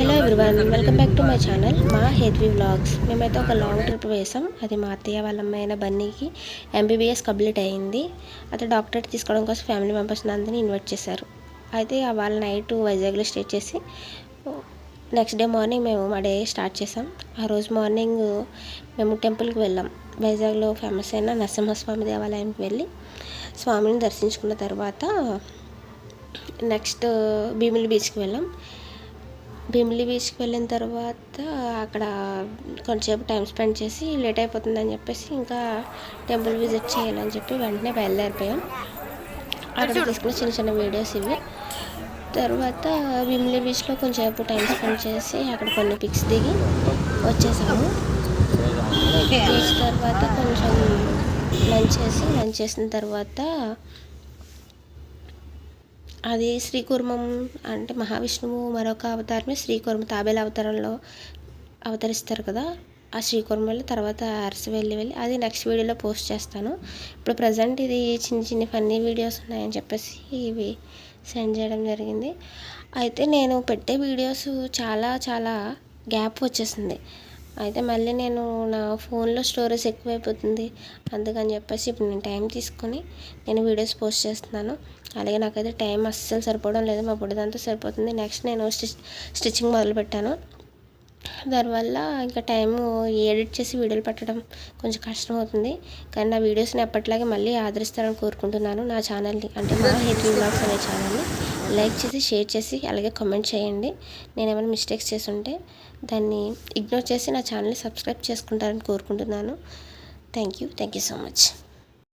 Hello everyone welcome back to my channel మా హెద్వి vlogs మేమైతే ఒక లాంగ్ ట్రిప్ వేసాం. అది మా అత్తయ్య వాళ్ళ అమ్మాయిన బన్నీకి ఎంబీబీఎస్ కంప్లీట్ అయ్యింది. అయితే డాక్టరేట్ తీసుకోవడం కోసం ఫ్యామిలీ మెంబర్స్ అందరినీ ఇన్వైట్ చేశారు. అయితే వాళ్ళ నైట్ వైజాగ్లో స్టే చేసి నెక్స్ట్ డే మార్నింగ్ మేము మా డే స్టార్ట్ చేసాం. ఆ రోజు మార్నింగ్ మేము టెంపుల్కి వెళ్ళాం. వైజాగ్లో ఫేమస్ అయిన నరసింహస్వామి దేవాలయానికి వెళ్ళి స్వామిని దర్శించుకున్న తర్వాత నెక్స్ట్ భీమిలి బీచ్కి వెళ్ళాం. భీమిలి బీచ్కి వెళ్ళిన తర్వాత అక్కడ కొంచెంసేపు టైం స్పెండ్ చేసి లేట్ అయిపోతుందని చెప్పేసి ఇంకా టెంపుల్ విజిట్ చేయాలని చెప్పి వెంటనే బయలుదేరిపోయాం. అక్కడ తీసుకున్న చిన్న చిన్న వీడియోస్ ఇవి. తర్వాత భీమిలి బీచ్లో కొంచెంసేపు టైం స్పెండ్ చేసి అక్కడ కొన్ని పిక్స్ దిగి వచ్చేసాము. బీచ్ తర్వాత కొంచెం లంచ్ చేసి లంచ్ చేసిన తర్వాత అది శ్రీకుర్మం అంటే మహావిష్ణువు మరొక అవతారమే శ్రీకుర్మ తాబేల అవతారంలో అవతరిస్తారు కదా. ఆ శ్రీకూర్మలో తర్వాత అరసి వెళ్ళి వెళ్ళి అది నెక్స్ట్ వీడియోలో పోస్ట్ చేస్తాను. ఇప్పుడు ప్రజెంట్ ఇది చిన్న చిన్న ఫన్నీ వీడియోస్ ఉన్నాయని చెప్పేసి ఇవి సెండ్ చేయడం జరిగింది. అయితే నేను పెట్టే వీడియోస్ చాలా చాలా గ్యాప్ వచ్చేసింది. అయితే మళ్ళీ నేను నా ఫోన్లో స్టోరేజ్ ఎక్కువైపోతుంది. అందుకని చెప్పేసి ఇప్పుడు నేను టైం తీసుకొని నేను వీడియోస్ పోస్ట్ చేస్తున్నాను. అలాగే నాకైతే టైం అస్సలు సరిపోవడం లేదు. మా బుడ్డదంతా సరిపోతుంది. నెక్స్ట్ నేను స్టిచ్ స్టిచ్చింగ్ మొదలుపెట్టాను. దానివల్ల ఇంకా టైం ఎడిట్ చేసి వీడియోలు పెట్టడం కొంచెం కష్టం అవుతుంది కానీ నా వీడియోస్ని ఎప్పటిలాగే మళ్ళీ ఆదరిస్తారని కోరుకుంటున్నాను. నా ఛానల్ని అంటే మా హెడ్ బ్లాగ్స్ అనే ఛానల్ని లైక్ చేసి షేర్ చేసి అలాగే కామెంట్ చేయండి. నేను ఏమైనా మిస్టేక్స్ చేస్తుంటే దాన్ని ఇగ్నోర్ చేసి నా ఛానల్ని సబ్స్క్రైబ్ చేసుకుంటారని కోరుకుంటున్నాను. Thank you. Thank you so much.